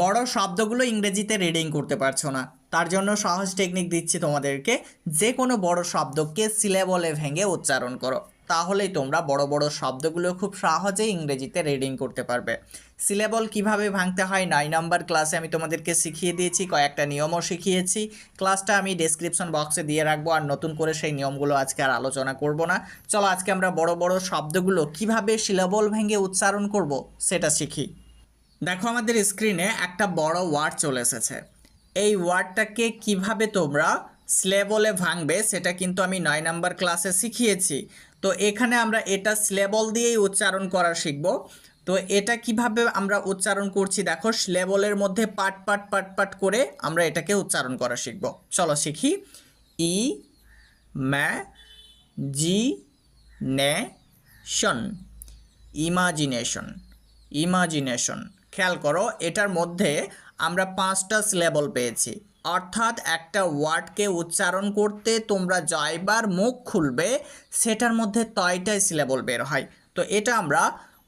বড় শব্দগুলো ইংরেজিতে রিডিং করতে পারছ না। তার জন্য সহজ টেকনিক দিচ্ছি তোমাদেরকে যে কোনো বড় শব্দকে সিলেবলে ভেঙে উচ্চারণ করো। তাহলেই তোমরা বড় বড় শব্দগুলো খুব সহজেই ইংরেজিতে রিডিং করতে পারবে। সিলেবল কীভাবে ভাঙতে হয়? নয় নাম্বার ক্লাসে আমি তোমাদেরকে শিখিয়ে দিয়েছি, কয়েকটা নিয়মও শিখিয়েছি। ক্লাসটা আমি ডেসক্রিপশন বক্সে দিয়ে রাখব, আর নতুন করে সেই নিয়মগুলো আজকে আর আলোচনা করব না। চলো আজকে আমরা বড় বড় শব্দগুলো কীভাবে সিলেবল ভেঙে উচ্চারণ করব, সেটা শিখি। দেখো আমাদের স্ক্রিনে একটা বড় ওয়ার্ড চলে এসেছে। এই ওয়ার্ডটাকে কীভাবে তোমরা স্লেবলে ভাঙবে সেটা কিন্তু আমি নয় নাম্বার ক্লাসে শিখিয়েছি। তো এখানে আমরা এটা স্লেবল দিয়েই উচ্চারণ করা শিখব। তো এটা কীভাবে আমরা উচ্চারণ করছি দেখো স্লেবলের মধ্যে পাট পাট পাট পাট করে আমরা এটাকে উচ্চারণ করা শিখব। চলো শিখি। ই ম্যা জি, নে, শন। ইমাজিনেশন। ইমাজিনেশন। খেয়াল করো, এটার মধ্যে আমরা পাঁচটা সিলেবল পেয়েছি। অর্থাৎ একটা ওয়ার্ডকে উচ্চারণ করতে তোমরা জয়বার মুখ খুলবে, সেটার মধ্যে তয়টাই সিলেবল বের হয়। তো এটা আমরা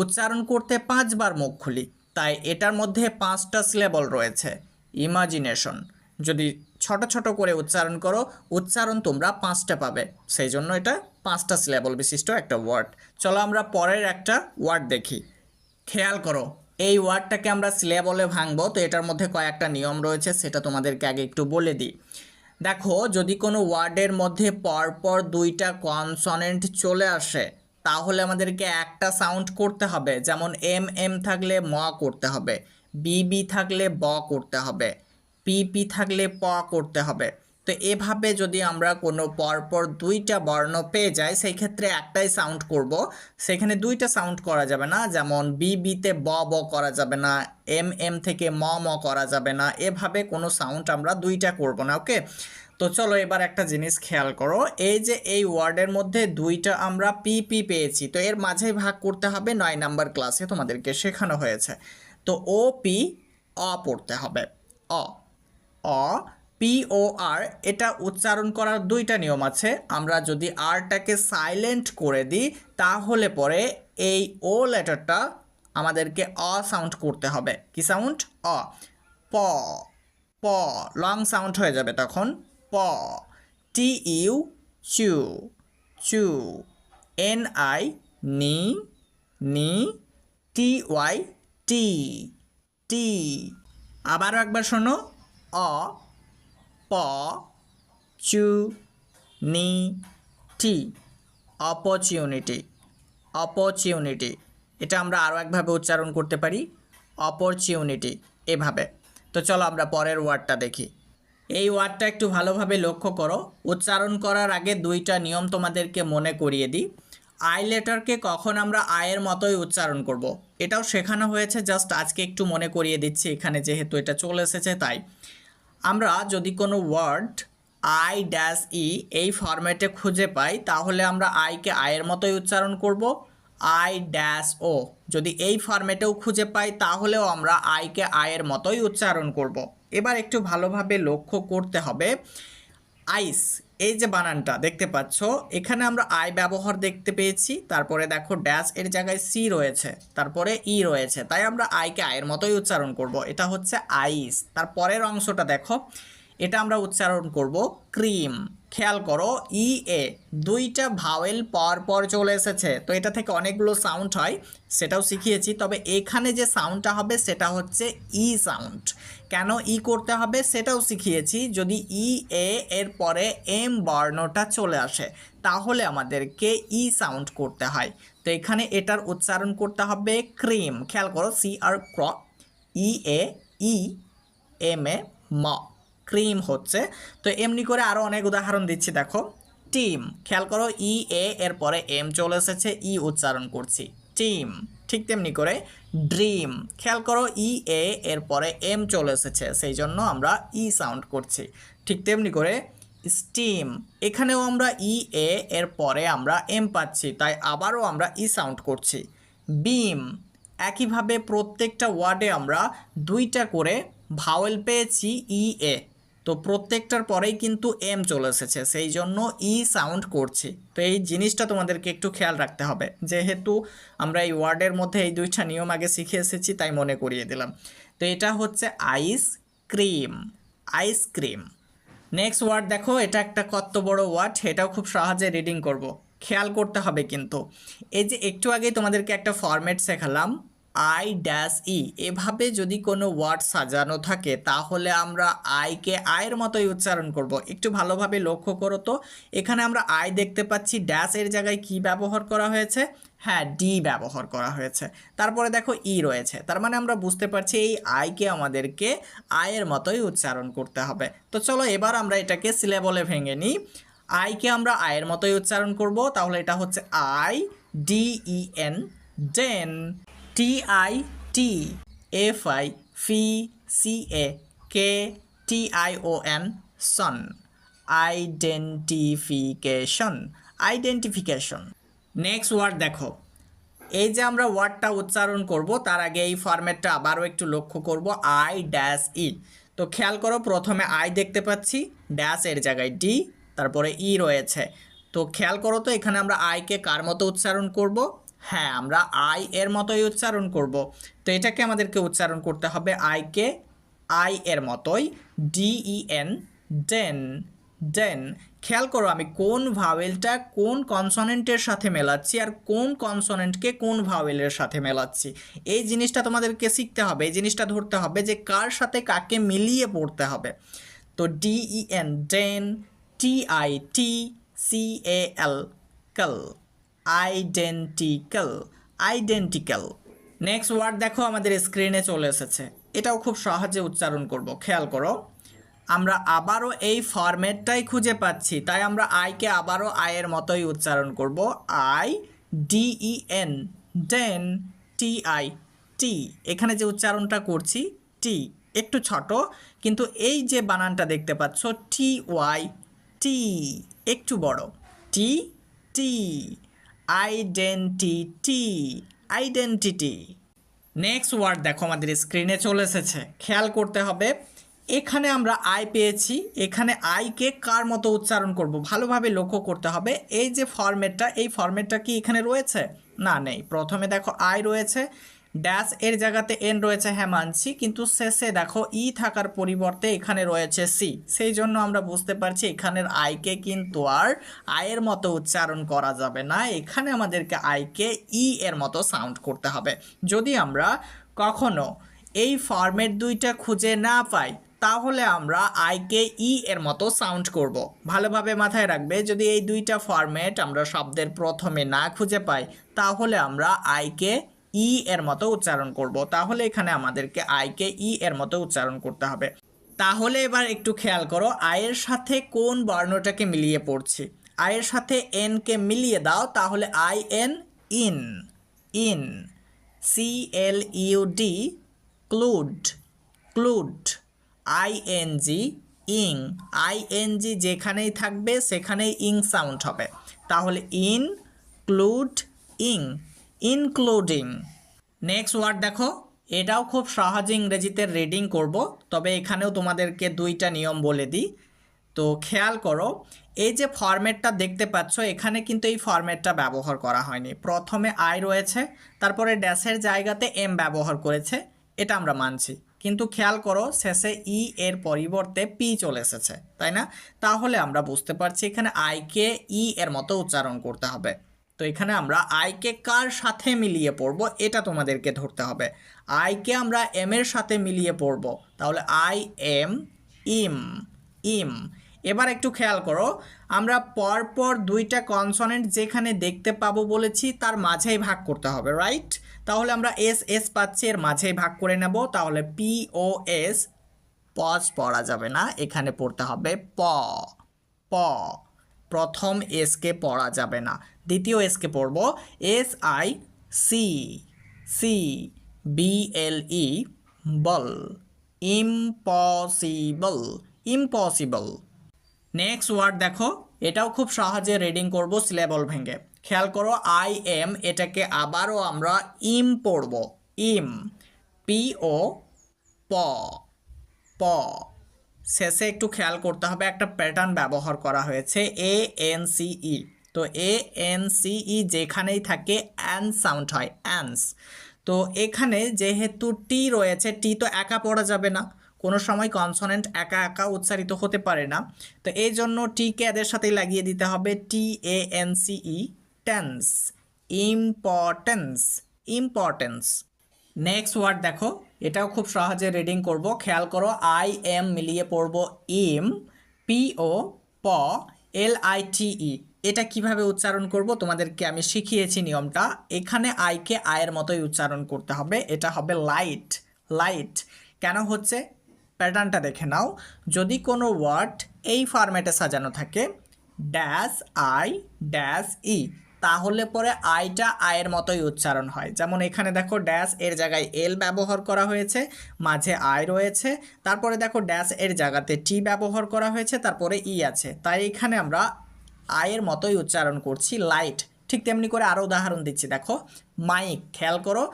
উচ্চারণ করতে পাঁচবার মুখ খুলি। তাই এটার মধ্যে পাঁচটা সিলেবল রয়েছে। ইমাজিনেশন যদি ছোট ছোট করে উচ্চারণ করো, উচ্চারণ তোমরা পাঁচটা পাবে। সেই জন্য এটা পাঁচটা সিলেবল বিশিষ্ট একটা ওয়ার্ড চলো আমরা পরের একটা ওয়ার্ড দেখি। খেয়াল করো এই ওয়ার্ডটাকে আমরা সিলেবলে ভাঙবো, তো এটার মধ্যে কয়েকটা নিয়ম রয়েছে, সেটা তোমাদেরকে আগে একটু বলে দিই। দেখো, যদি কোনো ওয়ার্ডের মধ্যে পরপর দুইটা কনসনেন্ট চলে আসে, তাহলে আমাদেরকে একটা সাউন্ড করতে হবে, যেমন এম এম থাকলে ম করতে হবে, বি বি থাকলে ব করতে হবে, পি পি থাকলে প করতে হবে। তো এভাবে যদি আমরা কোনো পরপর দুইটা বর্ণ পেয়ে যাই, সেই ক্ষেত্রে একটাই সাউন্ড করব। সেখানে দুইটা সাউন্ড করা যাবে না, যেমন বি বিতে ব ব করা যাবে না এম এম থেকে ম ম করা যাবে না, এভাবে কোনো সাউন্ড আমরা দুইটা করব না ওকে তো চলো এবার একটা জিনিস খেয়াল করো, এই যে এই ওয়ার্ডের মধ্যে দুইটা আমরা পি পি পেয়েছি, তো এর মাঝেই ভাগ করতে হবে, নয় নাম্বার ক্লাসে তোমাদেরকে শেখানো হয়েছে। তো ও পি অ পড়তে হবে, অ অ পি ও আর এটা উচ্চারণ করার দুইটা নিয়ম আছে। আমরা যদি আরটাকে সাইলেন্ট করে দিই, তাহলে পরে এই ও লেটারটা আমাদেরকে অ সাউন্ড করতে হবে। কি সাউন্ড অ। প। প। লং সাউন্ড হয়ে যাবে তখন। প। টি ইউ চু। চু এন আই নি। নি। টি ওয়াই টি টি আবারও একবার শোনো। অ। প, চু, নি, টি, অপরচুনিটি অপরচুনিটি। এটা আমরা আরও একভাবে উচ্চারণ করতে পারি, অপরচুনিটি, এভাবে। তো চলো আমরা পরের ওয়ার্ডটা দেখি। এই ওয়ার্ডটা একটু ভালোভাবে লক্ষ্য করো। উচ্চারণ করার আগে দুইটা নিয়ম তোমাদেরকে মনে করিয়ে দিই। আই লেটারকে কখন আমরা আয়ের মতোই উচ্চারণ করব। এটাও শেখানো হয়েছে, জাস্ট আজকে একটু মনে করিয়ে দিচ্ছি এখানে যেহেতু এটা চলে এসেছে, তাই। আমরা যদি কোনো ওয়ার্ড আই ড্যাশ ই এই ফরম্যাটে খুঁজে পাই, তাহলে আমরা আইকে আয়ের মতোই উচ্চারণ করব। আই ড্যাশ ও যদি এই ফরম্যাটেও খুঁজে পাই, তাহলেও আমরা আইকে আয়ের মতোই উচ্চারণ করব। এবার একটু ভালোভাবে লক্ষ্য করতে হবে। আইস এই যে বানানটা দেখতে পাচ্ছ, এখানে আমরা আই ব্যবহার দেখতে পেয়েছি, তারপরে দেখো ড্যাশ এর জায়গায় সি রয়েছে, তারপরে ই রয়েছে, তাই আমরা আইকে আয়ের মতোই উচ্চারণ করব, এটা হচ্ছে আইস তারপরের অংশটা দেখো, এটা আমরা উচ্চারণ করব ক্রিম খেয়াল করো ই এ দুইটা ভাওয়েল পর পর চলে এসেছে। তো এটা থেকে অনেকগুলো সাউন্ড হয়, সেটাও শিখিয়েছি। তবে এখানে যে সাউন্ডটা হবে, সেটা হচ্ছে ই সাউন্ড কেন ই করতে হবে, সেটাও শিখিয়েছি। যদি ই এ এর পরে এম বর্ণটা চলে আসে, তাহলে আমাদেরকে ই সাউন্ড করতে হয়। তো এখানে এটার উচ্চারণ করতে হবে ক্রিম খেয়াল করো C R ক্র E A E M A ম। ক্রিম হচ্ছে। তো এমনি করে আরও অনেক উদাহরণ দিচ্ছি, দেখো। টিম, খেয়াল করো, ই, এ, এর পরে এম চলে এসেছে, ই উচ্চারণ করছি। টিম, ঠিক তেমনি করে ড্রিম, খেয়াল করো, ই, এ, এর পরে এম চলে এসেছে, সেই জন্য আমরা ই সাউন্ড করছি। ঠিক তেমনি করে স্টিম, এখানেও আমরা ই, এ, এর পরে আমরা এম পাচ্ছি, তাই আবারও আমরা ই সাউন্ড করছি। বিম, একইভাবে প্রত্যেকটা ওয়ার্ডে আমরা দুইটা করে ভাওয়েল পেয়েছি, ই, এ। তো প্রত্যেকটার পরেই কিন্তু এম চলে এসেছে সেই জন্য ই সাউন্ড করছি। তো এই জিনিসটা তোমাদেরকে একটু খেয়াল রাখতে হবে। যেহেতু আমরা এই ওয়ার্ডের মধ্যে এই দুইটা নিয়ম আগে শিখে এসেছি, তাই মনে করিয়ে দিলাম। তো এটা হচ্ছে ice cream ice cream next word দেখো, এটা একটা কত বড় ওয়ার্ড এটাও খুব সহজে রিডিং করব। খেয়াল করতে হবে কিন্তু। এই যে একটু আগেই তোমাদেরকে একটা ফরম্যাট শেখালাম আই ড্যাশ ই এভাবে যদি কোনো ওয়ার্ড সাজানো থাকে, তাহলে আমরা আইকে আয়ের মতোই উচ্চারণ করব। একটু ভালোভাবে লক্ষ্য করো তো। এখানে আমরা আই দেখতে পাচ্ছি ড্যাশ এর জায়গায় কি ব্যবহার করা হয়েছে? হ্যাঁ ডি ব্যবহার করা হয়েছে। তারপরে দেখো ই রয়েছে। তার মানে আমরা বুঝতে পারছি এই আইকে আমাদেরকে আয়ের মতোই উচ্চারণ করতে হবে। তো চলো এবার আমরা এটাকে সিলেবলে ভেঙে নিই। আইকে আমরা আয়ের মতোই উচ্চারণ করব। তাহলে এটা হচ্ছে I D E N den T I ti F I fi C A ca T I O N tion identification identification next word দেখো। এই যে আমরা ওয়ার্ডটা উচ্চারণ করব, তার আগে এই ফরম্যাটটা আবারও একটু লক্ষ্য করব। আই ড্যাশ ই তো খেয়াল করো, প্রথমে আই দেখতে পাচ্ছি ড্যাশ এর জায়গায় ডি তারপরে ই রয়েছে। তো খেয়াল করো তো, এখানে আমরা আইকে কার মতো উচ্চারণ করব? হ্যাঁ আমরা আই এর মতোই উচ্চারণ করব। তো এটাকে আমাদেরকে উচ্চারণ করতে হবে আইকে আই এর মতোই ডিই এন ডেন ডেন খেয়াল করো, আমি কোন ভাওয়েলটা কোন কনসনেন্টের সাথে মেলাচ্ছি আর কোন কনসনেন্টকে কোন ভাওয়েলের সাথে মেলাচ্ছি। এই জিনিসটা তোমাদেরকে শিখতে হবে, এই জিনিসটা ধরতে হবে যে কার সাথে কাকে মিলিয়ে পড়তে হবে। তো D E N den T I ti C A L cal identical identical next word দেখো আমাদের স্ক্রিনে চলে এসেছে। এটাও খুব সহজে উচ্চারণ করব, খেয়াল করো। আমরা আবারও এই ফরম্যাটটাই খুঁজে পাচ্ছি, তাই আমরা আইকে আবারও আয়ের মতোই উচ্চারণ করব। I D E N den T I ti এখানে যে উচ্চারণটা করছি টি একটু ছোট, কিন্তু এই যে বানানটা দেখতে পাচ্ছ টি ওয়াই টি একটু বড়। Ti ty identity identity next word দেখো আমাদের স্ক্রিনে চলে এসেছে। খেয়াল করতে হবে, এখানে আমরা আই পেয়েছি। এখানে আইকে কার মতো উচ্চারণ করব? ভালোভাবে লক্ষ্য করতে হবে। এই যে ফর্মেটটা এই ফর্মেটটা কি এখানে রয়েছে? না, নেই। প্রথমে দেখো আই রয়েছে। ড্যাশ এর জায়গাতে এন রয়েছে হ্যাঁ মানছি কিন্তু শেষে দেখো ই থাকার পরিবর্তে এখানে রয়েছে সি। সেই জন্য আমরা বুঝতে পারছি এখানের আইকে কিন্তু আর আয়ের মতো উচ্চারণ করা যাবে না। এখানে আমাদেরকে আইকে ই এর মতো সাউন্ড করতে হবে। যদি আমরা কখনো এই ফরম্যাট দুইটা খুঁজে না পাই, তাহলে আমরা আইকে ই এর মতো সাউন্ড করব। ভালোভাবে মাথায় রাখবে, যদি এই দুইটা ফরম্যাট আমরা শব্দের প্রথমে না খুঁজে পাই, তাহলে আমরা আইকে ই এর মতো উচ্চারণ করব। তাহলে এখানে আমাদেরকে আইকে ই এর মতো উচ্চারণ করতে হবে। তাহলে এবার একটু খেয়াল করো আয়ের সাথে কোন বর্ণটাকে মিলিয়ে পড়ছি? আয়ের সাথে এনকে মিলিয়ে দাও, তাহলে I N in in C L U D clude clude I N G ing I N G যেখানেই থাকবে, সেখানেই ইং সাউন্ড হবে। তাহলে ইন ক্লুড ইং ইনক্লুডিং নেক্সট ওয়ার্ড দেখো, এটাও খুব সহজে ইংরেজিতে রিডিং করব, তবে এখানেও তোমাদেরকে দুইটা নিয়ম বলে দিই। তো খেয়াল করো, এই যে ফরম্যাটটা দেখতে পাচ্ছ, এখানে কিন্তু এই ফরম্যাটটা ব্যবহার করা হয়নি। প্রথমে আই রয়েছে, তারপরে ড্যাশের জায়গাতে এম ব্যবহার করেছে, এটা আমরা মানছি। কিন্তু খেয়াল করো, শেষে ই এর পরিবর্তে পি চলে এসেছে, তাই না? তাহলে আমরা বুঝতে পারছি এখানে আইকে ই এর মতো উচ্চারণ করতে হবে। তো এখানে আমরা আইকে কার সাথে মিলিয়ে পড়ব এটা তোমাদেরকে ধরতে হবে। আইকে আমরা এম এর সাথে মিলিয়ে পড়ব। তাহলে আই এম ইম ইম এবার একটু খেয়াল করো, আমরা পরপর দুইটা কনসনেন্ট যেখানে দেখতে পাবো বলেছি, তার মাঝেই ভাগ করতে হবে রাইট তাহলে আমরা এস এস পাচ্ছি, এর মাঝেই ভাগ করে নেব। তাহলে পি ও এস পজ পড়া যাবে না, এখানে পড়তে হবে প প। প্রথম এসকে পড়া যাবে না। দ্বিতীয় এসকে পড়ব। S I C C B L E ble impossible impossible next word দেখো। এটাও খুব সহজে রিডিং করব সিলেবল ভেঙে। খেয়াল করো আই এম এটাকে আবারও আমরা ইম পড়ব। ইম পি ও প প শেষে একটু খেয়াল করতে হবে, একটা প্যাটার্ন ব্যবহার করা হয়েছে এ এন সি ই তো এ এন সি ই যেখানেই থাকে অ্যান সাউন্ড হয় অ্যান্স তো এখানে যেহেতু টি রয়েছে টি তো একা পড়া যাবে না, কোনো সময় কনসোনেন্ট একা একা উচ্চারিত হতে পারে না। তো এই জন্য টিকে এদের সাথেই লাগিয়ে দিতে হবে T A N C E tence importance importance next word দেখো, এটাও খুব সহজে রিডিং করব। খেয়াল করো আই এম মিলিয়ে পড়ব ইম পি ও প এল আই টি ই এটা কীভাবে উচ্চারণ করব? তোমাদেরকে আমি শিখিয়েছি নিয়মটা। এখানে আইকে আয়ের মতোই উচ্চারণ করতে হবে। এটা হবে লাইট লাইট কেন হচ্ছে? প্যাটার্নটা দেখে নাও। যদি কোনো ওয়ার্ড এই ফরম্যাটে সাজানো থাকে ড্যাশ আই ড্যাশ ই তাহলে পরে আইটা আয়ের মতোই উচ্চারণ হয়। যেমন এখানে দেখো ড্যাশ এর জায়গায় এল ব্যবহার করা হয়েছে, মাঝে আই রয়েছে। তারপরে দেখো ড্যাশ এর জায়গাতে টি ব্যবহার করা হয়েছে, তারপরে ই আছে। তাই এখানে আমরা আয়ের মতোই উচ্চারণ করছি লাইট ঠিক তেমনি করে আরও উদাহরণ দিচ্ছি, দেখো। মাইক খেয়াল করো।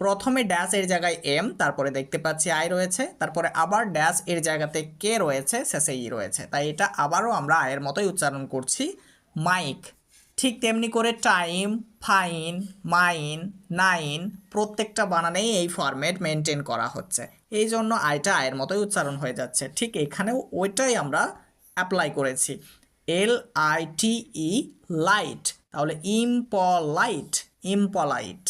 প্রথমে ড্যাশ এর জায়গায় এম তারপরে দেখতে পাচ্ছি আই রয়েছে। তারপরে আবার ড্যাশ এর জায়গাতে কে রয়েছে, শেষে ই রয়েছে। তাই এটা আবারও আমরা আয়ের মতোই উচ্চারণ করছি মাইক ঠিক তেমনি করে টাইম ফাইন মাইন নাইন প্রত্যেকটা বানানেই এই ফরম্যাট মেনটেন করা হচ্ছে। এই জন্য আয়টা আয়ের মতোই উচ্চারণ হয়ে যাচ্ছে। ঠিক এখানেও ওইটাই আমরা অ্যাপ্লাই করেছি। L I T E light তাহলে ইম্পলাইট ইম্পলাইট